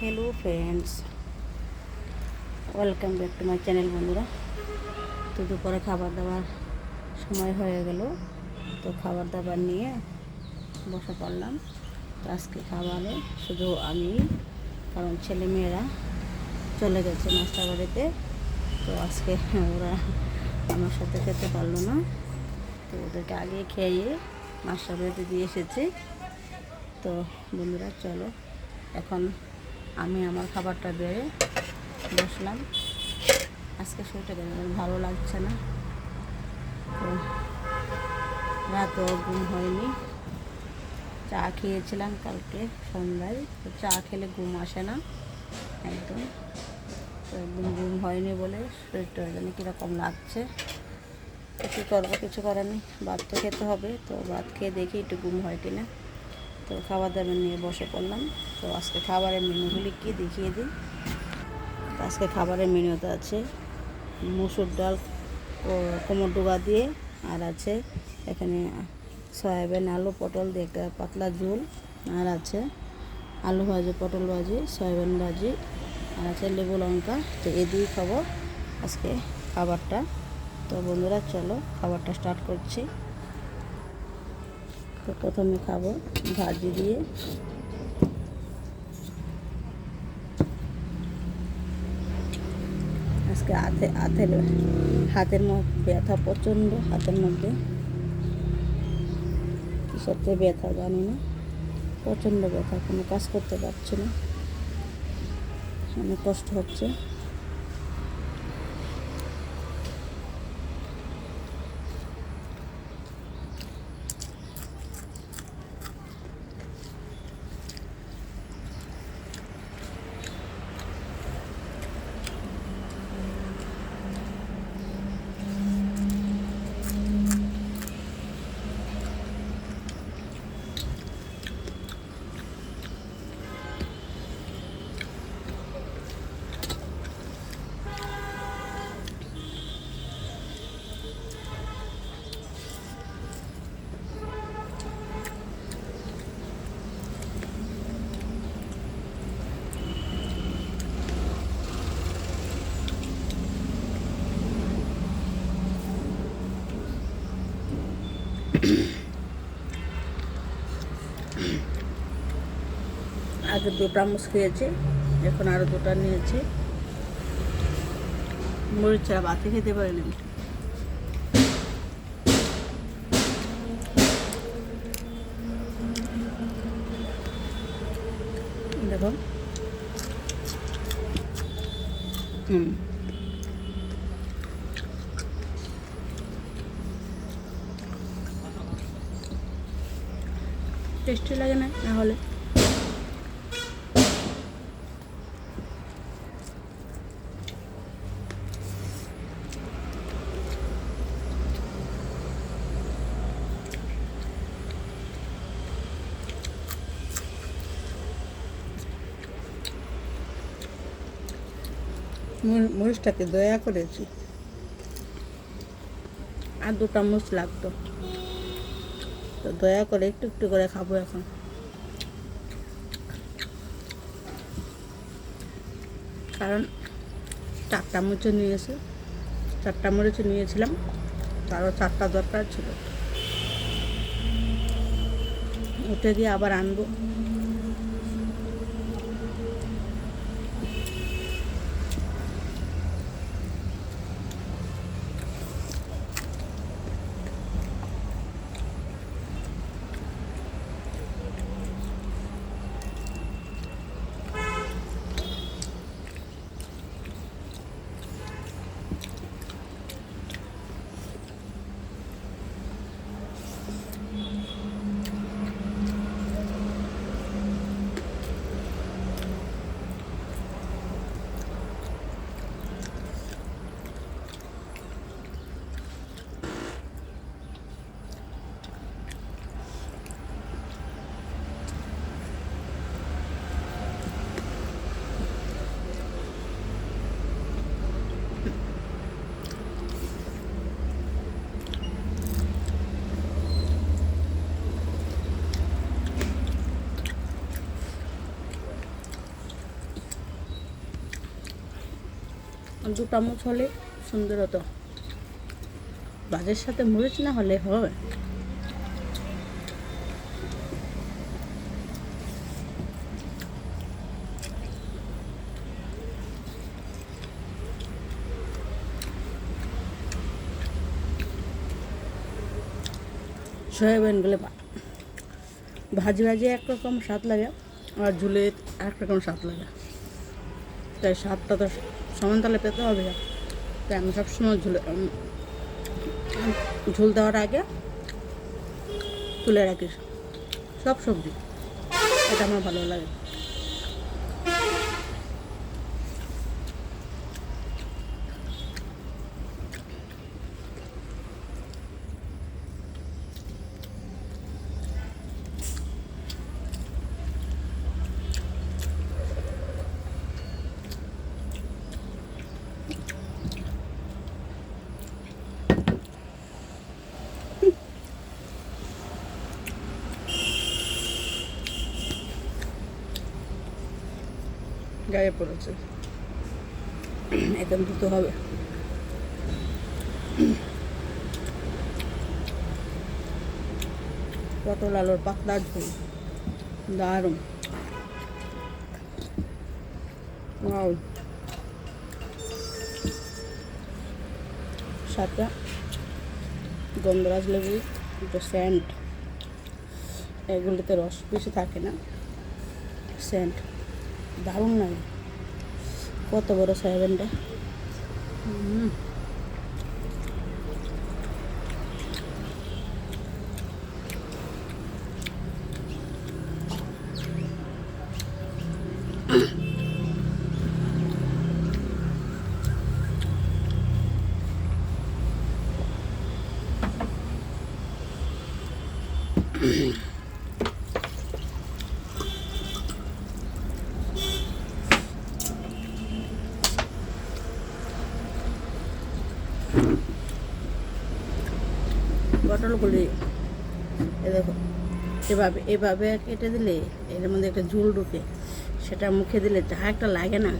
Hello friends welcome back to my channel বন্ধুরা। তো দুপুরে খাবার দাবার সময় হয়ে গেল। তো খাবার দাবার নিয়ে বসে পড়লাম। তো আজকে খাবারে শুধু আমি, কারণ ছেলে মেয়েরা চলে গেছে মাস্টার বাড়িতে। তো আজকে ওরা আমার সাথে খেতে পারল না। তো ওদেরকে আগে খেয়ে মাস্টার বাড়িতে দিয়ে এসেছি। তো বন্ধুরা, চলো এখন আমি আমার খাবারটা বেড়ে বসলাম। আজকে শরীরটা কেন ভালো লাগছে না। তো রাতও ঘুম হয়নি। চা খেয়েছিলাম কালকে সন্ধ্যায়। তো চা খেলে ঘুম আসে না, একদম। তো একদম ঘুম হয়নি বলে শরীরটা জানি কীরকম লাগছে। তো কী করব, কিছু করার নেই। ভাত তো খেতে হবে, তো ভাত খেয়ে দেখি একটু ঘুম হয় কিনা। তো খাবার দাবার নিয়ে বসে পড়লাম। তো আজকে খাবারের মেনুগুলি কি দেখিয়ে দিই। আজকে খাবারের মেনুতে আছে মুসুর ডাল কোমর ডুবা দিয়ে, আর আছে এখানে সয়াবিন, আলু, পটল দিয়ে একটা পাতলা ঝোল, আর আছে আলু ভাজি, পটল ভাজি, সয়াবিন ভাজি, আর আছে লেবু লঙ্কা। তো এ দিয়ে খাব আজকে খাবারটা। তো বন্ধুরা, চলো খাবারটা স্টার্ট করছি। তো প্রথমে খাব ভাজি দিয়ে। আজকে হাতে, হাতের হাতের মধ্যে ব্যথা প্রচণ্ড, হাতের মধ্যে। সত্যি ব্যথা জানি না। প্রচণ্ড ব্যথা, কোনো কাজ করতে পারছি না। অনেক কষ্ট হচ্ছে। আগে দু চামচ খেয়েছি এখন আরও দুটা নিয়েছি। মরিচ ছাড়া খেতে পারিনি। দেখো। হুম। টেস্টি লাগে না না হলে। মর- মরিচটাকে দয়া করেছি আর দু চামচ লাগতো। তো দয়া করে একটু একটু করে খাব এখন। কারণ চারটা মুচে নিয়েছে, চারটা মরিচ নিয়েছিলাম, তারও চারটা দরকার ছিল। উঠে গিয়ে আবার আনব। দু চামচ হলে সুন্দর হতো। বাজের সাথে মরিচ না হলে হবে। সয়াবিনগুলো ভাজি ভাজি একরকম স্বাদ লাগে, আর ঝুলে একরকম স্বাদ লাগে। তাই স্বাদটা তো সমান তালে পেতে হবে। তো আমি সবসময় ঝুলে ঝুল দেওয়ার আগে তুলে রাখি সব সবজি। এটা আমার ভালো লাগে। গায়ে পড়েছে। একদম দ্রুত হবে। পটল আলুর পাতলা ঝোল। দারুণ. সাথে গন্ধরাজ লেবু একটু স্যান্ড। এগুলিতে রস বেশি থাকে না। সেন্ট দারুণ লাগে কত বড় সয়াবিনটা হুম। পটলগুলি এ দেখো, এভাবে এভাবে কেটে দিলে এর মধ্যে একটা ঝুল ঢুকে। সেটা মুখে দিলে যা একটা লাগে না।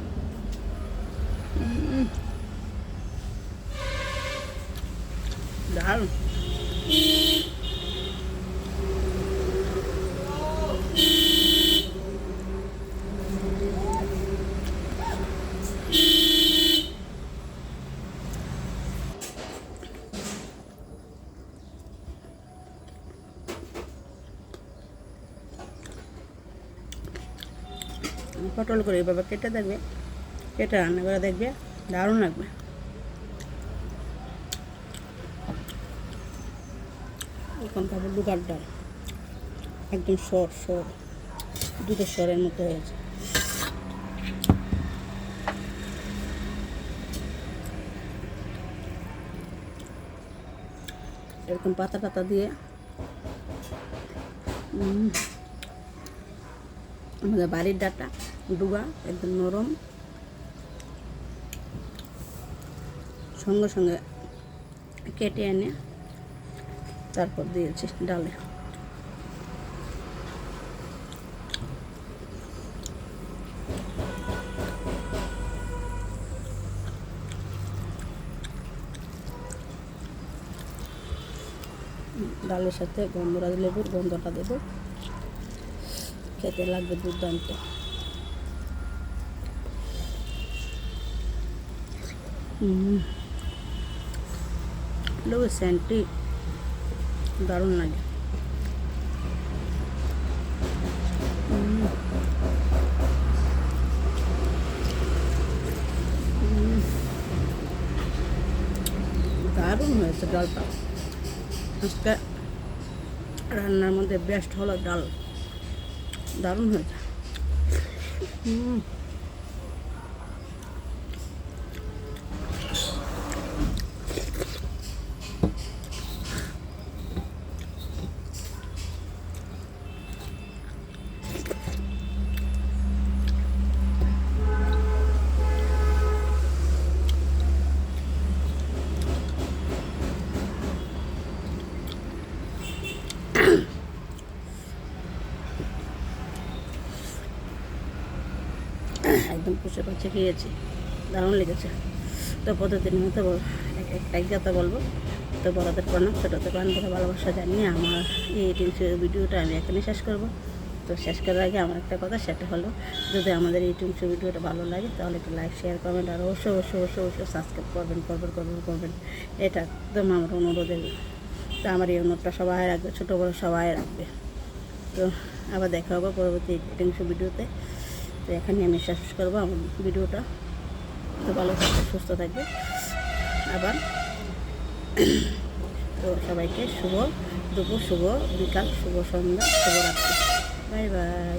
দারুণ। পটল করে এভাবে কেটে দেখবে, কেটে রান্না করে দেখবে, দারুণ লাগবে। এখন খাব দুগার ডাল। একদম সর সর। দুধের সরের মতো হয়েছে এরকম পাতা টাতা দিয়ে আমাদের বাড়ির ডাটা। ডুবা একদম নরম। সঙ্গে সঙ্গে কেটে এনে তারপর দিয়েছি ডালে। ডালের সাথে গন্ধরাজ লেবুর গন্ধটা দেবো। খেতে লাগবে দুর্দান্ত। লোকের স্যান্টটি দারুণ লাগে। দারুণ হয়েছে ডালটা। আজকে রান্নার মধ্যে বেস্ট হলো ডাল। দারুণ হয়েছে। হুম পুষে পাচ্ছে খেয়েছি দারুণ লেগেছে। তো প্রতিদিনের মতো বল- এক এক কথা বলব, তো বড়দের প্রণাম ছোটোদের প্রণাম ভালোবাসা জানিয়ে আমার এই ভিডিওটা আমি এখানে শেষ করব। তো শেষ করার আগে আমার একটা কথা, সেটা হলো, যদি আমাদের এই টিমসের ভিডিওটা ভালো লাগে, তাহলে একটু লাইক শেয়ার কমেন্ট আর অবশ্যই অবশ্যই অবশ্যই অবশ্যই সাবস্ক্রাইব করবেন করবেন করবেন করবেন। এটা একদম আমার অনুরোধের তো আমার এই অনুরোধটা সবাই রাখবে, ছোটো বড়ো সবাই রাখবে। তো আবার দেখা হবে পরবর্তী টিমস ভিডিওতে। তো এখানে আমি শেষ করব আমার ভিডিওটা। তো ভালো থাকবে সুস্থ থাকবে আবার তো সবাইকে শুভ দুপুর, শুভ বিকাল, শুভ সন্ধ্যা শুভরাত্রি বাই বাই।